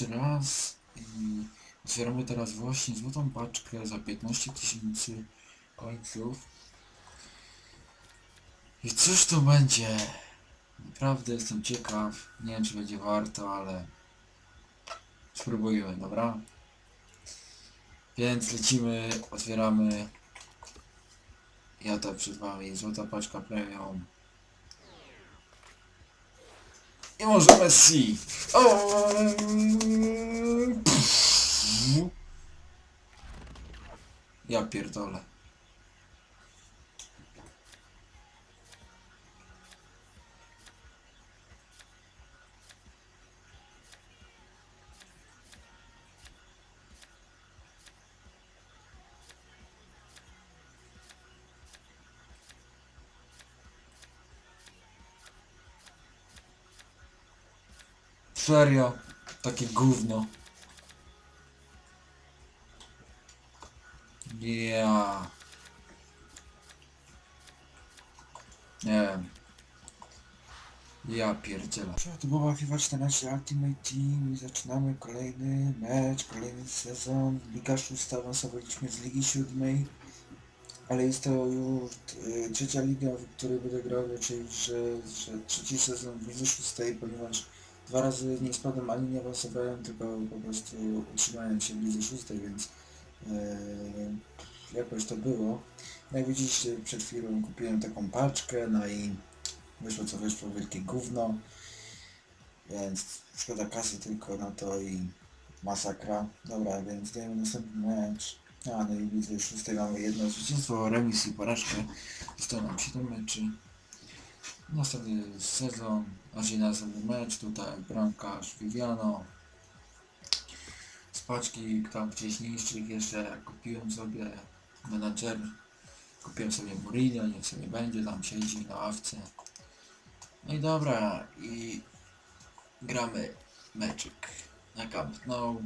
jeszcze raz i otwieramy teraz właśnie złotą paczkę za 15 tysięcy końców. I cóż to będzie? Naprawdę jestem ciekaw. Nie wiem czy będzie warto, ale spróbujmy, dobra? Więc lecimy, otwieramy. Ja to przed wami złota paczka premium. I może Messi. O! Ja pierdolę. Serio, takie gówno. Ja. Nie wiem. Ja pierdzielę. To była FIFA 14 Ultimate Team i zaczynamy kolejny mecz, kolejny sezon. Liga szósta awansowaliśmy z Ligi siódmej. Ale jest to już y, trzecia liga, w której będę grał, czyli że, że trzeci sezon w Lidze szóstej, ponieważ dwa razy nie spadłem ani nie awansowałem, tylko po prostu utrzymałem się lidze szóstej, więc e, jakoś to było. Jak widzieliście przed chwilą kupiłem taką paczkę, no i wyszło co wyszło, wielkie gówno, więc szkoda kasy tylko na to i masakra. Dobra, więc dajemy następny mecz. A, no i w lidze szóstej mamy jedno zwycięstwo, remis i porażkę. Zostało nam 7 meczy. Następny sezon, aż następny mecz, tutaj bramkarz Viviano. Z paczki tam wcześniejszych jeszcze kupiłem sobie menadżer, kupiłem sobie Mourinho, niech sobie będzie, tam siedzi na ławce. No i dobra, i gramy meczyk na Camp Nou.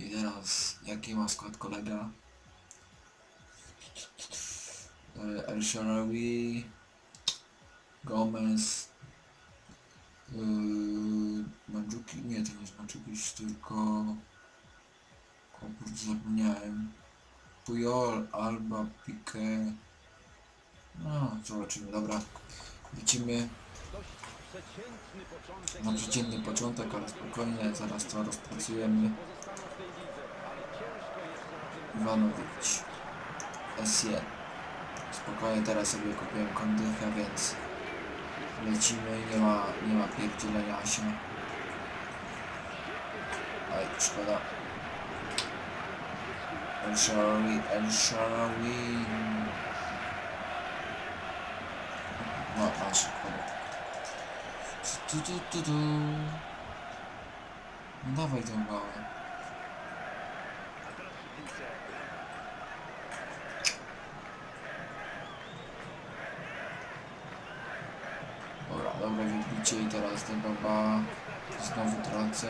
I teraz, jaki ma skład kolega? E, El Sharawi, Gomez, yy, Mandzuki, nie to nie jest Mandzukic, tylko o kurde zapomniałem. Puyol, Alba, Pique no zobaczymy, dobra. Lecimy na przeciętny początek, ale spokojnie, zaraz to rozpracujemy. Iwanowicz. SE spokojnie, teraz sobie kupiłem kondychę, więc lecimy, nie ma, nie ma pierdzielenia się. Oj, szkoda. El Sharawi, El Sharawi. No, masz, szkoda. Tu, tu, tu, tu. No dawaj tą małą. Dobra, i teraz ten baba znowu tracę.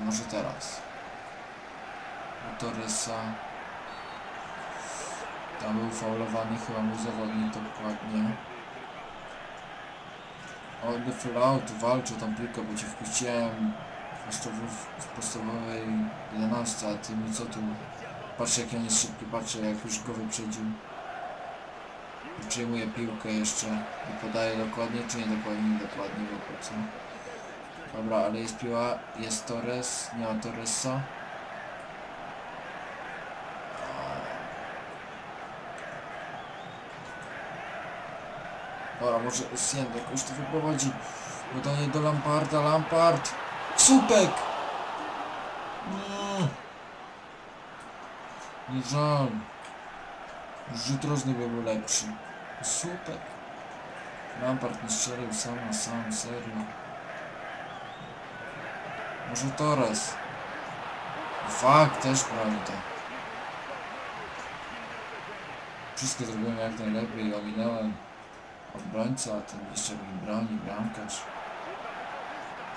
Może teraz. Torresa. Tam był faulowany chyba mój zawodnik dokładnie. O, Deflaut walczy o tą piłkę, bo cię wpuściłem w, podstawow- w podstawowej 11, a ty mi co tu Patrzę jak on jest szybki, patrzę jak już go wyprzedził. Przyjmuje piłkę jeszcze i podaje dokładnie, czy nie dokładnie? Nie dokładnie, bo po co? Dobra, ale jest piła, jest Torres, nie ma Torresa. Dobra, może Sien jakoś to wyprowadzi. Podanie do Lamparda, Lampard! Słupek! Nie. Nie żal. Rzut rożny by był lepszy. Super. Lampard nie strzelił sam na sam, serio. Może Torres. Fakt, też prawda. Wszystko zrobiłem jak najlepiej, ominąłem obrońca, a ten jeszcze mi broni, bramkarz.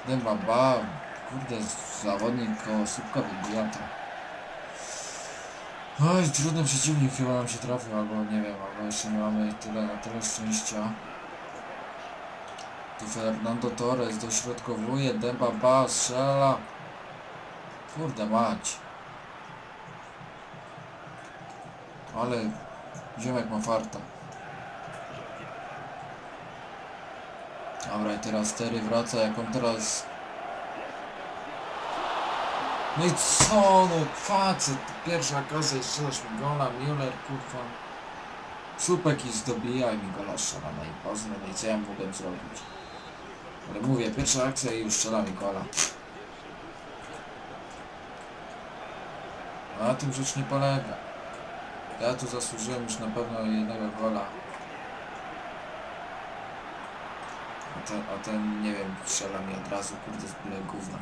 Dęba ba, kurde, zawodnik koło słupka wybija to. Oj, trudny przeciwnik chyba nam się trafił, albo nie wiem, albo jeszcze nie mamy tyle na tyle szczęścia. Tu Fernando Torres dośrodkowuje, Demba Ba strzela. Kurde mać. Ale ziomek ma farta. Dobra i teraz Terry wraca, jak on teraz... No i co no, facet, pierwsza okazja, strzelasz mi gola, Müller, kurwa. Słupek i zdobija i mi gola strzela, no i poznę, no i co ja mogłem zrobić? Ale mówię, pierwsza akcja i już strzela mi gola. A tym rzecz nie polega. Ja tu zasłużyłem już na pewno jednego gola. A ten, a ten nie wiem, strzela mi od razu, kurde, z byle gówna.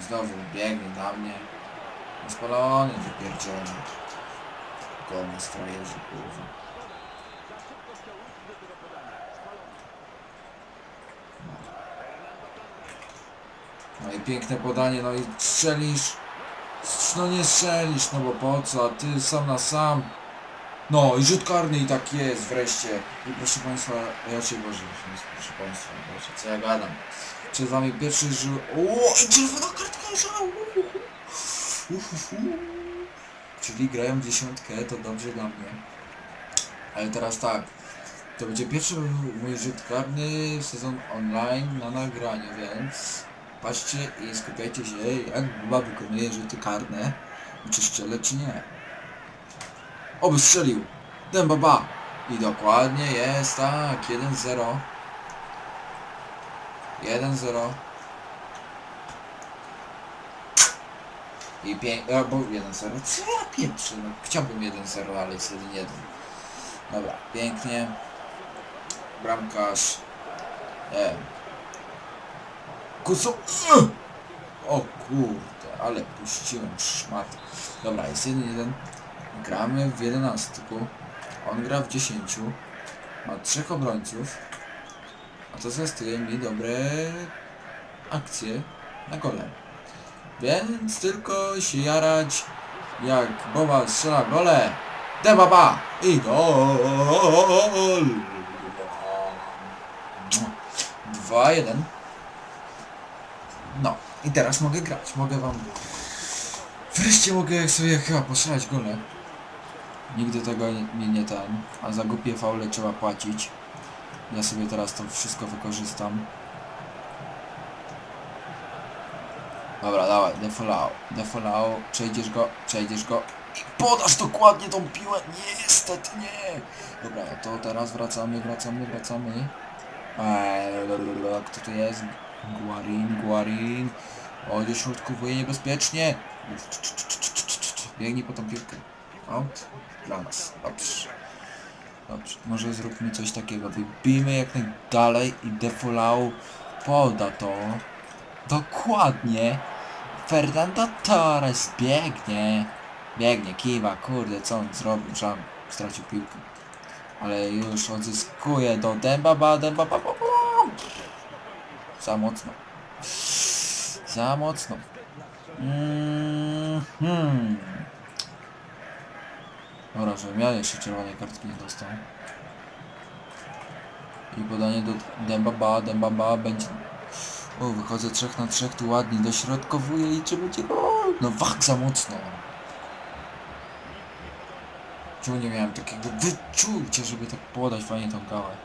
Znowu biegnie na mnie. Spalony, wypierdzielony. Gomez, frajerzy, kurwa. No i piękne podanie, no i strzelisz. Strz- No nie strzelisz, no bo po co, a ty sam na sam. No i rzut karny i tak jest wreszcie. I proszę Państwa, ja cię Boże, proszę Państwa, Boże, co ja gadam. Przed Wami pierwszy rzut... O, i czerwona kartka żał! Czyli grają dziesiątkę, to dobrze dla mnie. Ale teraz tak, to będzie pierwszy mój rzut karny sezon online na nagraniu, więc patrzcie i skupiajcie się, jak Buba wykonuje rzuty karne czy strzelę, czy nie. Oby strzelił! Dębaba! I dokładnie jest, tak, 1-0. 1-0. I pięć... albo 1-0. Co ja pieprzę? No, chciałbym 1-0, ale jest 1-1. Dobra, pięknie. Bramkarz. Nie. Kuso... O kurde, ale puściłem szmat. Dobra, jest 1-1. Gramy w 11. On gra w 10. Ma trzech obrońców. A to zwiastuje mi dobre akcje na gole. Więc tylko się jarać jak Boba strzela gole. Debaba! I gol! 2-1. No i teraz mogę grać. Mogę wam... Wreszcie mogę sobie chyba postrzelać gole. Nigdy tego nie, nie, ten, a za głupie faule trzeba płacić. Ja sobie teraz to wszystko wykorzystam. Dobra, dawaj, defolao, defolao, przejdziesz go, przejdziesz go i podasz dokładnie tą piłę, niestety nie. Dobra, to teraz wracamy, wracamy, wracamy. Eee, kto to jest? Guarin, Guarin. O, dośrodkowuje niebezpiecznie. Biegnij po tą piłkę. Out dla nas. Dobrze. Dobrze. Może zróbmy coś takiego. Wybijmy jak najdalej i Defolau poda to. Dokładnie. Fernando Torres biegnie. Biegnie, kiwa, kurde, co on zrobił? Żal, stracił piłkę. Ale już odzyskuje do Dembaba, Dembaba, ba, ba. Za mocno. Za mocno. Mm hmm. Dobra, żebym ja jeszcze czerwonej kartki nie dostał. I podanie do Dembaba, Dembaba będzie... O, wychodzę 3 na 3, tu ładnie dośrodkowuje i czy będzie gol? No wach za mocno. Czemu nie miałem takiego wyczucia, żeby tak podać fajnie tą gałę.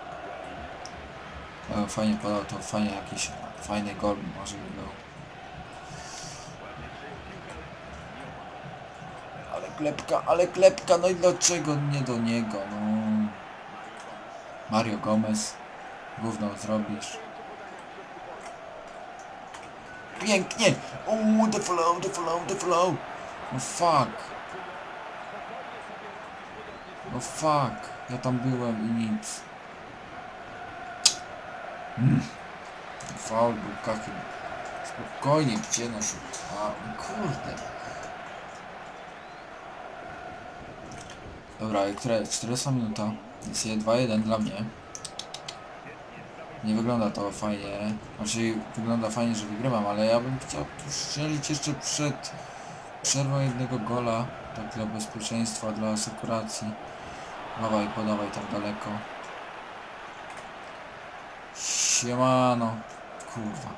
E, fajnie podał, to fajnie jakiś fajny gol może by był. Klepka, ale klepka, no i dlaczego nie do niego, no. Mario Gomez, gówno zrobisz. Pięknie! Uuu, the flow, the flow, the flow! No fuck. No fuck. Ja tam byłem i nic. Mm. Faul był kakiem. Spokojnie, gdzie no? A, kurde. Dobra, jest 40 minuta? Jest 2-1 dla mnie. Nie wygląda to fajnie. Znaczy wygląda fajnie, że wygrywam, ale ja bym chciał strzelić jeszcze przed Przerwa jednego gola, tak dla bezpieczeństwa, dla asekuracji. Dawaj, podawaj tak daleko. Siemano. Kurwa.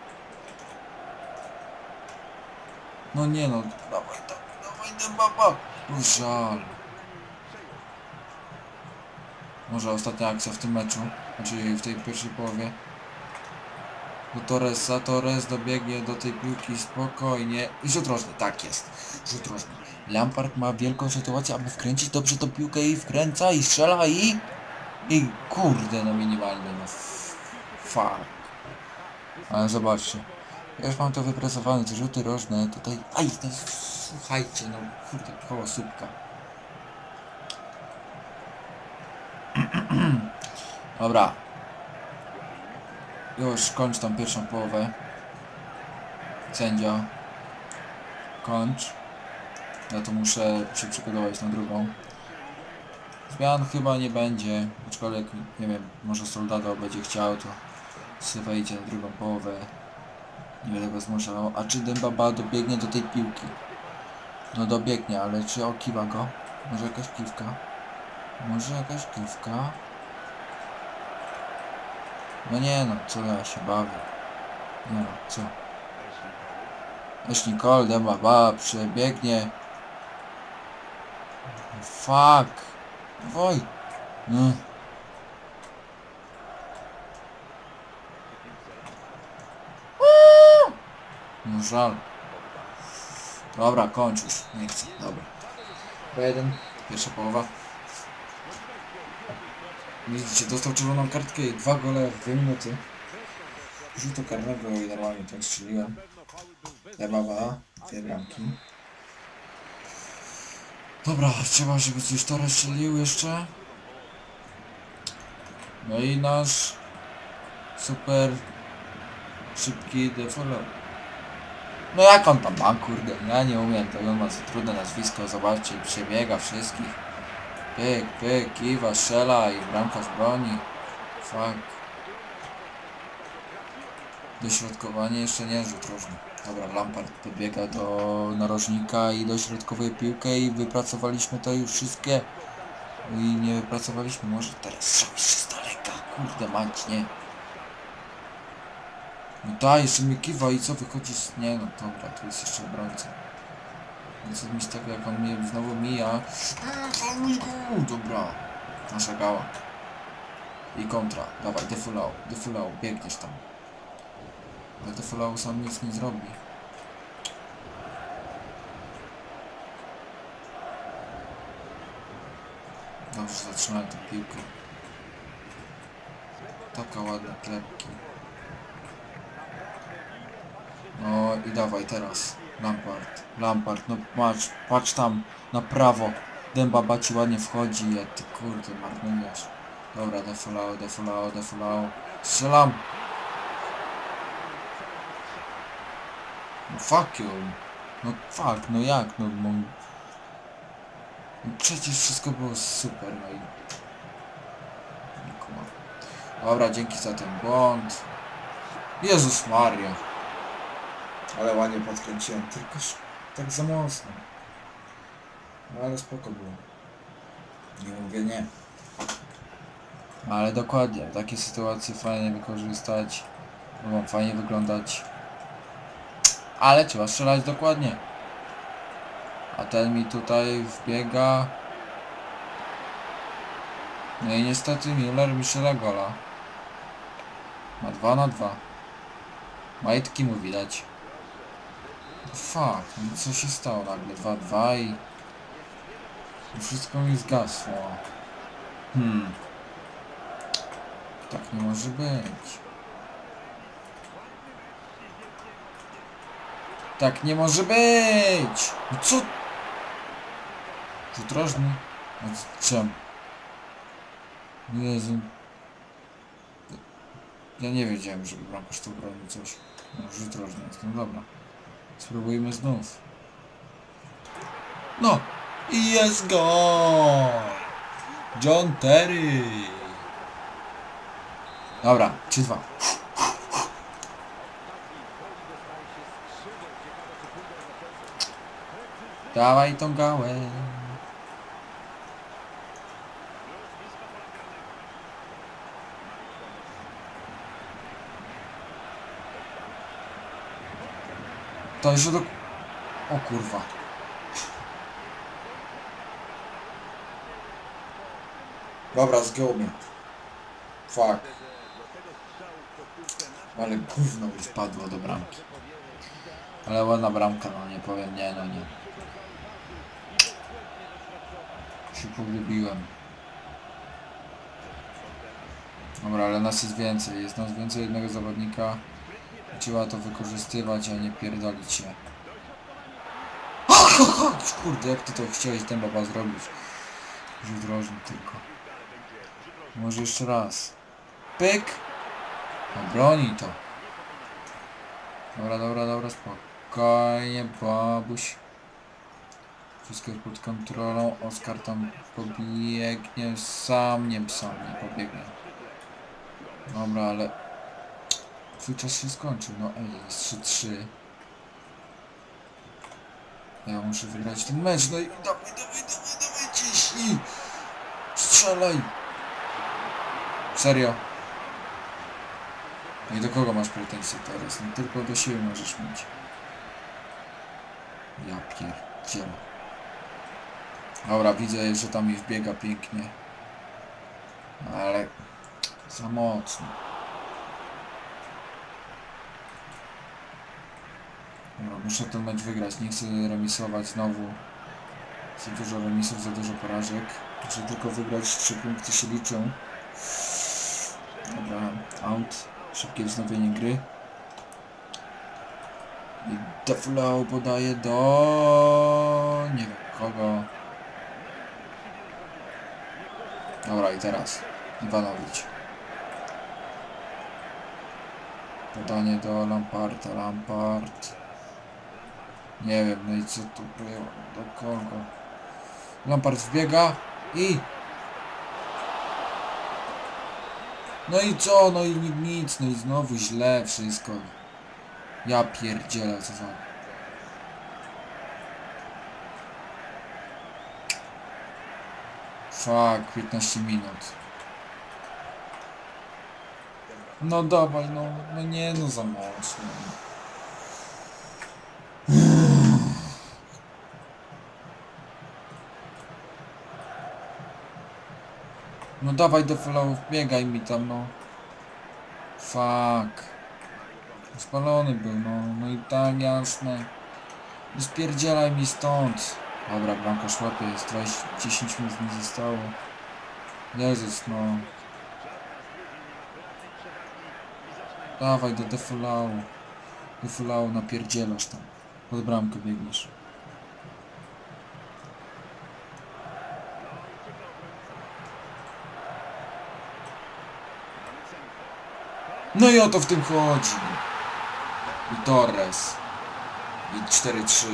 No nie no, dawaj, dawaj, dawaj, Dembaba. No żal. Może ostatnia akcja w tym meczu, znaczy w tej pierwszej połowie. Do Torresa, Torres dobiegnie do tej piłki spokojnie. I rzut rożny, tak jest. Rzut rożny. Lampard ma wielką sytuację, aby wkręcić dobrze tą piłkę i wkręca i strzela i... I kurde, no minimalnie, no fuck. Ale zobaczcie. Ja już mam to wypracowane, te rzuty rożne tutaj... Aj, no słuchajcie, no kurde, koło słupka. Dobra. Już kończ tą pierwszą połowę. Sędzia. Kończ. Ja to muszę się przygotować na drugą. Zmian chyba nie będzie, aczkolwiek nie wiem, może Soldado będzie chciał, to wejdzie na drugą połowę. Nie będę go zmuszał. A czy Dembaba dobiegnie do tej piłki? No dobiegnie, ale czy okiwa go? Może jakaś kiwka? Może jakaś kiwka? No nie no, co ja się bawię. Nie no, co? Jeśli Nicole Dembaba przebiegnie. Fuck. Oj. No. No żal. Dobra, kończ już. Nie chcę. Dobra. Po jeden. Pierwsza połowa. Widzicie, dostał czerwoną kartkę i dwa gole w dwie minuty. Rzutu karnego i normalnie tak strzeliłem. Zabawa, dwie bramki. Dobra, trzeba, żeby coś Torres strzelił jeszcze. No i nasz super szybki defollow. No jak on tam ma, kurde, ja nie umiem, to on ma za trudne nazwisko, zobaczcie, przebiega wszystkich. Pyk, pyk, kiwa, strzela i bramkarz broni. Fuck. Dośrodkowanie jeszcze nie rzut różny. Dobra, Lampard podbiega do narożnika i dośrodkowuje piłkę i wypracowaliśmy to już wszystkie. I nie wypracowaliśmy, może teraz strzał jeszcze z daleka. Kurde mać, nie. No daj, jeszcze mi kiwa i co wychodzi z... Nie no, dobra, tu jest jeszcze obrońca. No co mi tego, jak on mnie znowu mija. Uuu, dobra. Nasza gała. I kontra. Dawaj, defulał, defulał, biegniesz tam. Ale defulał sam nic nie zrobi. Dobrze, zatrzymałem tę piłkę. Taka ładna klepki. No i dawaj teraz. Lampard. Lampard, no patrz, patrz tam na prawo. Dęba baci ładnie wchodzi, a ty kurde marnujesz. Dobra, defulao, defulao, defulao. Strzelam! No fuck you. No fuck, no jak, no. No przecież wszystko było super, no i... Dobra, dzięki za ten błąd. Jezus Maria. Ale ładnie podkręciłem, tylkoż tak za mocno. No ale spoko było. Nie mówię nie. Ale dokładnie, takie sytuacje fajnie wykorzystać. Mogą fajnie wyglądać. Ale trzeba strzelać dokładnie. A ten mi tutaj wbiega. No i niestety Miller mi strzela gola. Ma 2 na 2. Majtki mu widać. Fuck, no co się stało nagle? 2-2 i... wszystko mi zgasło. Hmm. Tak nie może być. Tak nie może być! No co? Rzut rożny? No co? Jezu. Ja nie wiedziałem, że bramkarz to broni coś. No, jest, no dobra. Spróbujmy znów. No! I jest gol! John Terry! Dobra, 3-2. Dawaj tą gałę. To jeszcze do... O kurwa. Dobra, zgiął mnie. Fuck. Ale gówno już padło do bramki. Ale ładna bramka, no nie powiem, nie no nie. Się poglubiłem. Dobra, ale nas jest więcej. Jest nas więcej jednego zawodnika. Trzeba to wykorzystywać, a nie pierdolić się. Kurde, jak ty to chciałeś ten baba zrobić? Rzut rożny tylko. Może jeszcze raz. Pyk! Obroni to. Dobra, dobra, dobra, spokojnie, babuś. Wszystko jest pod kontrolą. Oskar tam pobiegnie. Sam nie sam nie pobiegnie. Dobra, ale... Twój czas się skończył. No ej, jest 3-3. Ja muszę wygrać ten mecz. No i dawaj, dawaj, dawaj, dawaj, ciśnij! Strzelaj! Serio? No i do kogo masz pretensje teraz? No tylko do siebie możesz mieć. Ja pierdzielę. Dobra, widzę, że tam mi wbiega pięknie. Ale... Za mocno. Dobra, muszę ten mecz wygrać. Nie chcę remisować znowu. Za dużo remisów, za dużo porażek. Muszę tylko wygrać. Trzy punkty się liczą. Dobra, out. Szybkie wznowienie gry. I Deflow podaje do... nie wiem kogo. Dobra i teraz Iwanowicz. Podanie do Lamparta, Lampart. Nie wiem, no i co tu było, do kogo? Lampart wbiega i... No i co? No i ni- nic, no i znowu źle wszystko. Ja pierdzielę, co za... Fuck, 15 minut. No dawaj, no, no nie, no za mocno. No dawaj do follow, biegaj mi tam, no. Fuck. Spalony był, no, no i tak jasne. No spierdzielaj mi stąd. Dobra, bramka szłapie, jest 20, 10 minut nie zostało. Jezus, no. Dawaj do defolału. Defolału napierdzielasz tam. Pod bramkę biegniesz. No i o to w tym chodzi. I Torres. I 4-3.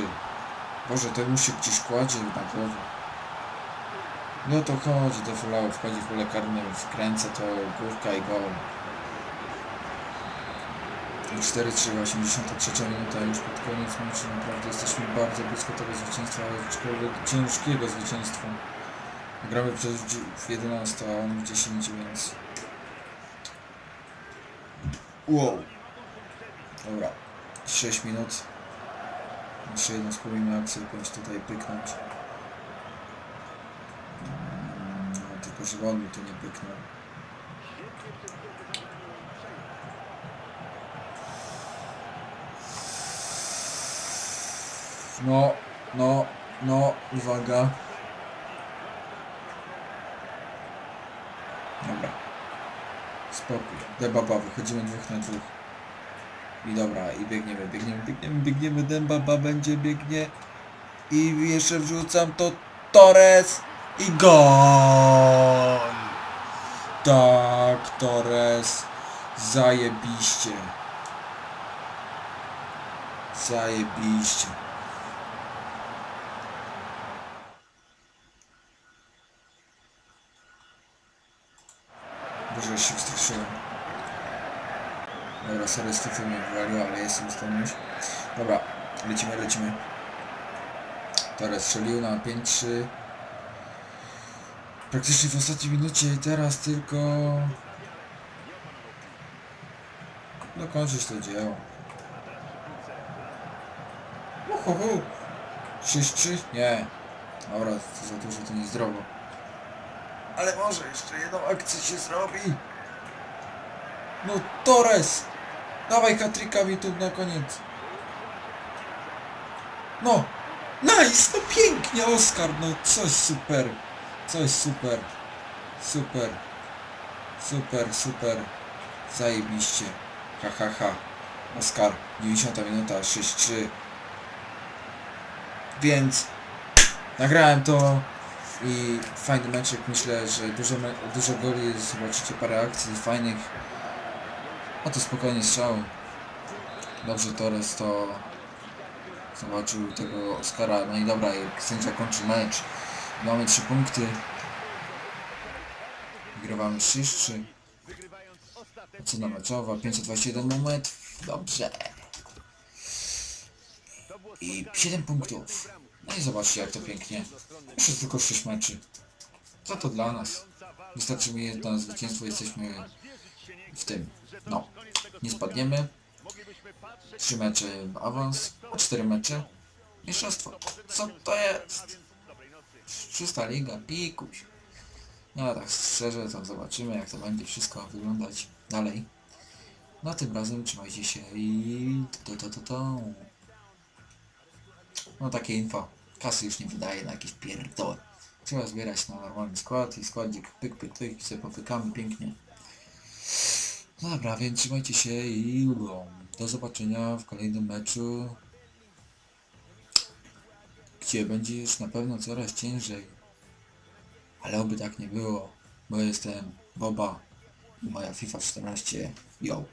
Boże, to mu się gdzieś kładzie na głowę. No to chodzi, do fulału wchodzi w pole karne, wkręca to główka i gol. I 4-3, 83 minuta już pod koniec meczu. Naprawdę jesteśmy bardzo blisko tego zwycięstwa, aczkolwiek ciężkiego zwycięstwa. Gramy przecież w 11, a on w 10, więc... Wow. Dobra. 6 minut. Jeszcze jedną spróbujmy akcję jakąś tutaj pyknąć. Mm, No, tylko że on mi tu nie pyknął. No, no, no, uwaga. Dobra. Spokój. Debaba, wychodzimy dwóch na dwóch. I dobra, i biegniemy, biegniemy, biegniemy, biegniemy, Dembaba będzie, biegnie. I jeszcze wrzucam to Torres i gol! Tak, Torres. Zajebiście. Zajebiście. Boże, się wstraszyłem. Dobra, sorry, z tytułu mnie wywaliło, ale jestem w już. Dobra, lecimy, lecimy. Torres strzelił na 5-3. Praktycznie w ostatniej minucie i teraz tylko dokończyć to dzieło. Uhuhu. 6-3? Nie. Dobra, to za dużo to niezdrowo. Ale może jeszcze jedną akcję się zrobi. No Torres! Dawaj hatryka mi tu na koniec. No! Nice! No pięknie Oskar! No coś super! Coś super! Super! Super, super! Zajebiście! Ha ha ha! Oskar, 90 minuta, 6-3. Więc nagrałem to i fajny meczek, myślę, że dużo, dużo goli, zobaczycie parę akcji fajnych. A to spokojnie strzał. Dobrze Torres to zobaczył tego Oscara. No i dobra, jak sędzia kończy mecz. Mamy 3 punkty. Wygrywamy 3-3. Cena meczowa, 521 moment. Dobrze. I 7 punktów. No i zobaczcie jak to pięknie. Jeszcze tylko 6 meczy. Co to dla nas? Wystarczy mi jedno zwycięstwo, jesteśmy w tym. No. Nie spadniemy. 3 mecze w awans, 4 mecze. Mistrzostwo. Co to jest? Szósta liga, pikuś. No tak szczerze, to zobaczymy jak to będzie wszystko wyglądać dalej. No tym razem trzymajcie się i to to to to. No takie info. Kasy już nie wydaje na jakieś pierdoły. Trzeba zbierać na normalny skład i składzik pyk pyk pyk sobie popykamy pięknie. Dobra, więc trzymajcie się i do zobaczenia w kolejnym meczu. Gdzie będzie już na pewno coraz ciężej. Ale oby tak nie było, bo jestem Boba i moja FIFA 14. Yo.